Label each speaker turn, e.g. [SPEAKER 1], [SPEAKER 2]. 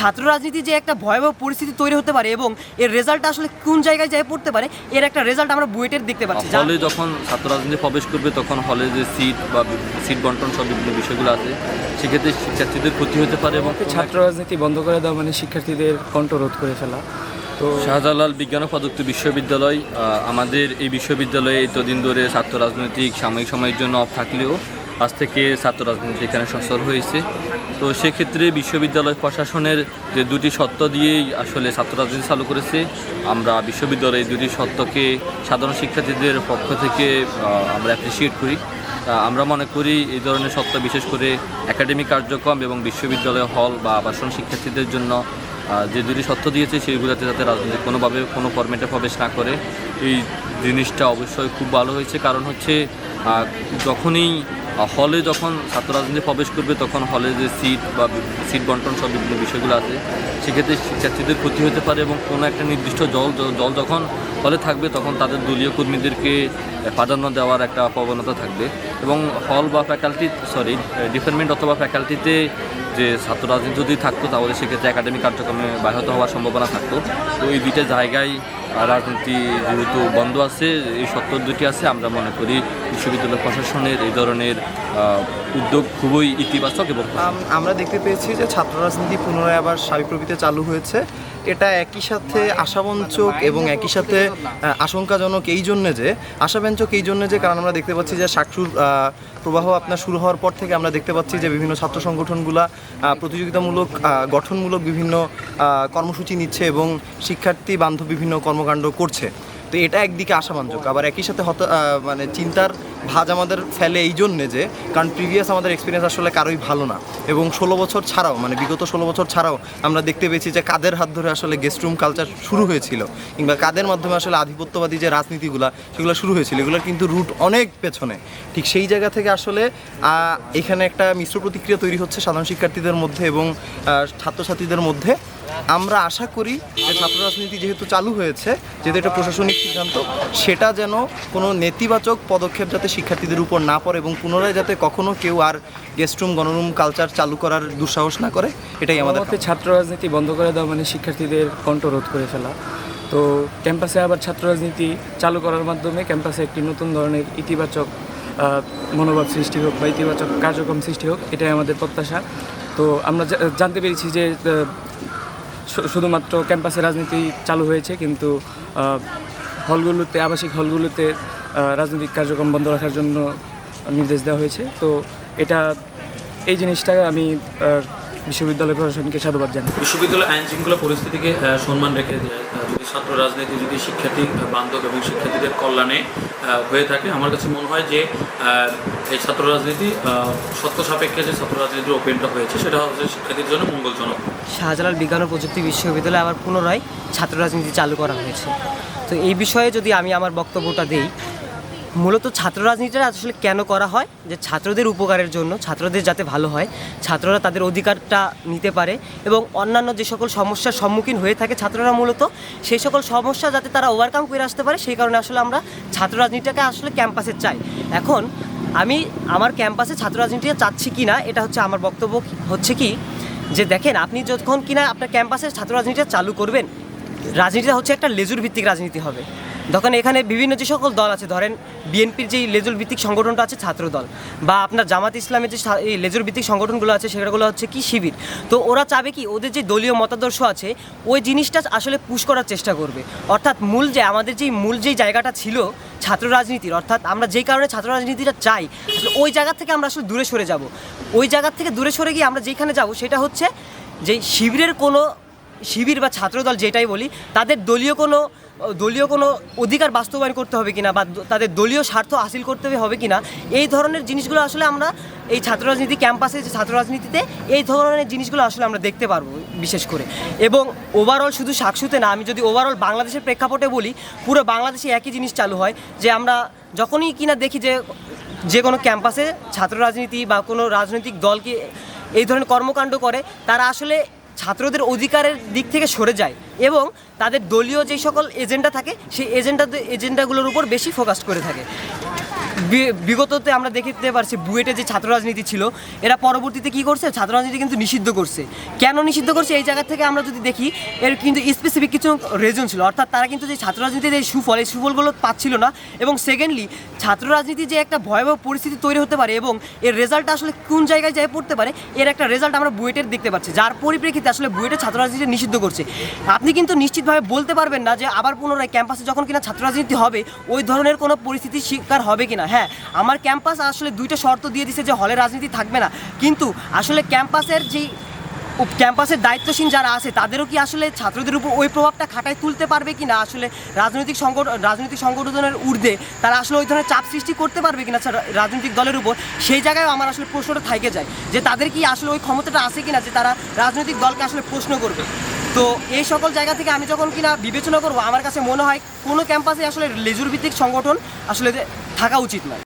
[SPEAKER 1] ছাত্র রাজনীতি যে একটা ভয়াবহ পরিস্থিতি তৈরি হতে পারে এবং এর রেজাল্ট আসলে কোন জায়গায় যায় পড়তে পারে এর একটা রেজাল্ট আমরা বুয়েটের দেখতে পাচ্ছি
[SPEAKER 2] হলে যখন ছাত্র রাজনীতি প্রবেশ করবে তখন হলে যে সিট বা সিট বন্টন সব বিভিন্ন বিষয়গুলো আছে সেক্ষেত্রে শিক্ষার্থীদের ক্ষতি হতে পারে এবং
[SPEAKER 3] ছাত্র রাজনীতি বন্ধ করে দেওয়া মানে শিক্ষার্থীদের কণ্ঠ রোধ করে ফেলা। তো
[SPEAKER 2] শাহজালাল বিজ্ঞান ও প্রযুক্তি বিশ্ববিদ্যালয় আমাদের এই বিশ্ববিদ্যালয়ে এতদিন ধরে ছাত্র রাজনৈতিক সাময়িক সময়ের জন্য অফ থাকলেও আজ থেকে ছাত্র রাজনীতি এখানে সচল হয়েছে। তো সেক্ষেত্রে বিশ্ববিদ্যালয় প্রশাসনের যে দুটি সত্য দিয়েই আসলে ছাত্র রাজনীতি চালু করেছে, আমরা বিশ্ববিদ্যালয়ে দুটি সত্যকে সাধারণ শিক্ষার্থীদের পক্ষ থেকে আমরা অ্যাপ্রিসিয়েট করি। আমরা মনে করি এই ধরনের সত্য বিশেষ করে একাডেমিক কার্যক্রম এবং বিশ্ববিদ্যালয় হল বা আবাসন শিক্ষার্থীদের জন্য যে দুটি সত্য দিয়েছে সেইগুলোতে যাতে রাজনীতি কোনোভাবে কোনো ফরম্যাটে প্রবেশ না করে। এই জিনিসটা অবশ্যই খুব ভালো হয়েছে। কারণ হচ্ছে যখনই হলে যখন ছাত্র রাজনীতি প্রবেশ করবে, তখন হলে যে সিট বা সিট বন্টন সব বিভিন্ন বিষয়গুলো আছে, সেক্ষেত্রে শিক্ষার্থীদের ক্ষতি হতে পারে এবং কোনো একটা নির্দিষ্ট জল জল যখন হলে থাকবে, তখন তাদের দলীয় কর্মীদেরকে প্রাধান্য দেওয়ার একটা প্রবণতা থাকবে এবং হল বা ফ্যাকাল্টি সরি ডিপার্টমেন্ট অথবা ফ্যাকাল্টিতে যে ছাত্র রাজনীতি যদি থাকতো, তাহলে সেক্ষেত্রে একাডেমিক কার্যক্রমে ব্যাহত হওয়ার সম্ভাবনা থাকতো। তো এই দুইটা জায়গায় রাজনীতি যেহেতু বন্ধ আছে, এই সত্তর দুটি আছে, আমরা মনে করি বিশ্ববিদ্যালয় প্রশাসনের এই ধরনের উদ্যোগ খুবই ইতিবাচক এবং
[SPEAKER 4] আমরা দেখতে পেয়েছি যে ছাত্র রাজনীতি পুনরায় আবার সাবিপ্রবিতে চালু হয়েছে। এটা একই সাথে আশাবঞ্চক এবং একই সাথে আশঙ্কাজনক এই জন্যে যে আশাব্যঞ্চক এই জন্যে যে, কারণ আমরা দেখতে পাচ্ছি যে সাক্ষুর প্রবাহ আপনার শুরু হওয়ার পর থেকে আমরা দেখতে পাচ্ছি যে বিভিন্ন ছাত্র সংগঠনগুলা প্রতিযোগিতামূলক গঠনমূলক বিভিন্ন কর্মসূচি নিচ্ছে এবং শিক্ষার্থী, বান্ধব বিভিন্ন কর্মকাণ্ড করছে। তো এটা একদিকে আশাবাঞ্জক আবার একই সাথে হত মানে চিন্তার ভাজ আমাদের ফেলে এই জন্যে যে, কারণ প্রিভিয়াস আমাদের এক্সপিরিয়েন্স আসলে কারোই ভালো না। এবং ষোলো বছর ছাড়াও মানে বিগত ষোলো বছর ছাড়াও আমরা দেখতে পেয়েছি যে, কাদের হাত ধরে আসলে গেস্ট রুম কালচার শুরু হয়েছিল, কিংবা কাদের মাধ্যমে আসলে আধিপত্যবাদী যে রাজনীতিগুলা, সেগুলো শুরু হয়েছিল। এগুলোর কিন্তু রুট অনেক পেছনে। ঠিক সেই জায়গা থেকে আসলে এখানে একটা মিশ্র প্রতিক্রিয়া তৈরি হচ্ছে সাধারণ শিক্ষার্থীদের মধ্যে এবং ছাত্রছাত্রীদের মধ্যে। আমরা আশা করি যে ছাত্র রাজনীতি যেহেতু চালু হয়েছে যেহেতু এটা প্রশাসনিক সিদ্ধান্ত সেটা যেন কোনো নেতিবাচক পদক্ষেপ যাতে শিক্ষার্থীদের উপর না পড়ে এবং পুনরায় যাতে কখনো কেউ আর গেস্টরুম গণরুম কালচার চালু করার দুঃসাহস না করে এটাই আমাদের
[SPEAKER 3] ছাত্র রাজনীতি বন্ধ করে দেওয়া মানে শিক্ষার্থীদের কণ্ঠরোধ করে ফেলা। তো ক্যাম্পাসে আবার ছাত্র রাজনীতি চালু করার মাধ্যমে ক্যাম্পাসে একটি নতুন ধরনের ইতিবাচক মনোভাব সৃষ্টি হোক বা ইতিবাচক কার্যক্রম সৃষ্টি হোক এটাই আমাদের প্রত্যাশা। তো আমরা জানতে পেরেছি যে শুধুমাত্র ক্যাম্পাসে রাজনীতি চালু হয়েছে, কিন্তু হলগুলোতে, আবাসিক হলগুলোতে রাজনৈতিক কার্যক্রম বন্ধ রাখার জন্য নির্দেশ দেওয়া হয়েছে। তো এটা, এই জিনিসটা আমি বিশ্ববিদ্যালয় প্রশাসনকে সাধুবাদ জানাই।
[SPEAKER 5] বিশ্ববিদ্যালয় আইন শৃঙ্খলা পরিস্থিতিকে সম্মান রেখে যদি ছাত্র রাজনীতি যদি শিক্ষার্থী বান্ধব এবং শিক্ষার্থীদের কল্যাণে হয়ে থাকে আমার কাছে মনে হয় যে এই ছাত্র রাজনীতি সত্য সাপেক্ষে যে ছাত্র রাজনীতির ওপেনটা হয়েছে সেটা হচ্ছে শিক্ষার্থীর জন্য মঙ্গলজনক।
[SPEAKER 1] শাহজালাল বিজ্ঞান ও প্রযুক্তি বিশ্ববিদ্যালয়ে আবার পুনরায় ছাত্র রাজনীতি চালু করা হয়েছে। তো এই বিষয়ে যদি আমি আমার বক্তব্যটা দিই মূলত ছাত্র রাজনীতিটা আসলে কেন করা হয়? যে ছাত্রদের উপকারের জন্য, ছাত্রদের যাতে ভালো হয়, ছাত্ররা তাদের অধিকারটা নিতে পারে এবং অন্যান্য যে সকল সমস্যার সম্মুখীন হয়ে থাকে ছাত্ররা মূলত সেই সকল সমস্যা যাতে তারা ওভারকাম করে আসতে পারে, সেই কারণে আসলে আমরা ছাত্র রাজনীতিটাকে আসলে ক্যাম্পাসে চাই। এখন, আমি আমার ক্যাম্পাসে ছাত্র রাজনীতিটা চাচ্ছি কি না এটা হচ্ছে আমার বক্তব্য হচ্ছে কি, যে দেখেন, আপনি যখন কিনা আপনার ক্যাম্পাসে ছাত্র রাজনীতিটা চালু করবেন, রাজনীতিটা হচ্ছে একটা লেজুর ভিত্তিক রাজনীতি হবে। তখন এখানে বিভিন্ন যে সকল দল আছে, ধরেন বিএনপির যেই লেজুর ভিত্তিক সংগঠনটা আছে, ছাত্র দল, বা আপনার জামাত ইসলামের যে এই লেজুর ভিত্তিক সংগঠনগুলো আছে সেগুলো হচ্ছে কি শিবির। তো ওরা চাবে কি ওদের যে দলীয় মতাদর্শ আছে, ওই জিনিসটা আসলে পুশ করার চেষ্টা করবে। অর্থাৎ মূল যে, আমাদের যেই মূল যেই জায়গাটা ছিল ছাত্র রাজনীতির, অর্থাৎ আমরা যেই কারণে ছাত্র রাজনীতিটা চাই, আসলে ওই জায়গা থেকে আমরা আসলে দূরে সরে যাব। ওই জায়গা থেকে দূরে সরে গিয়ে আমরা যেখানে যাব, সেটা হচ্ছে যে শিবিরের কোনো শিবির বা ছাত্রদল যেটাই বলি, তাদের দলীয় কোনো দলীয় কোনো অধিকার বাস্তবায়ন করতে হবে কিনা বা তাদের দলীয় স্বার্থ হাসিল করতে হবে কিনা, এই ধরনের জিনিসগুলো আসলে আমরা এই ছাত্র রাজনীতি ক্যাম্পাসে যে ছাত্র রাজনীতিতে এই ধরনের জিনিসগুলো আসলে আমরা দেখতে পারব বিশেষ করে। এবং ওভারঅল শুধু সাকসুতে না, আমি যদি ওভারঅল বাংলাদেশের প্রেক্ষাপটে বলি, পুরো বাংলাদেশে একই জিনিস চালু হয় যে আমরা যখনই কিনা দেখি যে যে কোনো ক্যাম্পাসে ছাত্র রাজনীতি বা কোনো রাজনৈতিক দলকে এই ধরনের কর্মকাণ্ড করে, তারা আসলে ছাত্রদের অধিকারের দিক থেকে সরে যায় এবং তাদের দলীয় যে সকল এজেন্ডা থাকে, সেই এজেন্ডা এজেন্ডাগুলোর উপর বেশি ফোকাস করে থাকে। বিগততে আমরা দেখতে পারছি বুয়েটে যে ছাত্র রাজনীতি ছিল, এরা পরবর্তীতে কি করছে? ছাত্র রাজনীতি কিন্তু নিষিদ্ধ করছে। কেন নিষিদ্ধ করছে? এই জায়গা থেকে আমরা যদি দেখি, এর কিন্তু স্পেসিফিক কিছু রিজন ছিল। অর্থাৎ তারা কিন্তু যে ছাত্র রাজনীতির এই সুফল, এই সুফলগুলো পাচ্ছিল না এবং সেকেন্ডলি ছাত্র রাজনীতি যে একটা ভয়াবহ পরিস্থিতি তৈরি হতে পারে এবং এর রেজাল্ট আসলে কোন জায়গায় যায় পড়তে পারে, এর একটা রেজাল্ট আমরা বুয়েটের দেখতে পাচ্ছি। যার পরিপ্রেক্ষিতে আসলে বুয়েটের ছাত্র রাজনীতি নিষিদ্ধ করছে। আপনি কিন্তু নিশ্চিতভাবে বলতে পারবেন না যে আবার পুনরায় ক্যাম্পাসে যখন কিনা ছাত্র রাজনীতি হবে, ওই ধরনের কোনো পরিস্থিতির শিকার হবে কিনা। হ্যাঁ আমার ক্যাম্পাস আসলে দুইটা শর্ত দিয়ে দিছে যে হলে রাজনীতি থাকবে না। কিন্তু আসলে ক্যাম্পাসের যেই ক্যাম্পাসের দায়িত্বশীল যারা আছে, তাদেরও কি আসলে ছাত্রদের উপর ওই প্রভাবটা খাটায় তুলতে পারবে কি না আসলে রাজনৈতিক সংগঠন রাজনৈতিক সংগঠনের ঊর্ধ্বে তারা আসলে ওই ধরনের চাপ সৃষ্টি করতে পারবে কিনা স্যার রাজনৈতিক দলের উপর? সেই জায়গায় আমার আসলে প্রশ্নটা থেকে যায় যে তাদের কি আসলে ওই ক্ষমতাটা আছে কিনা? যে তারা রাজনৈতিক দলকে আসলে প্রশ্ন করবে। তো এই সকল জায়গা থেকে আমি যখন কিনা বিবেচনা করব, আমার কাছে মনে হয় কোনো ক্যাম্পাসে আসলে লেজুর ভিত্তিক সংগঠন আসলে থাকা উচিত নয়।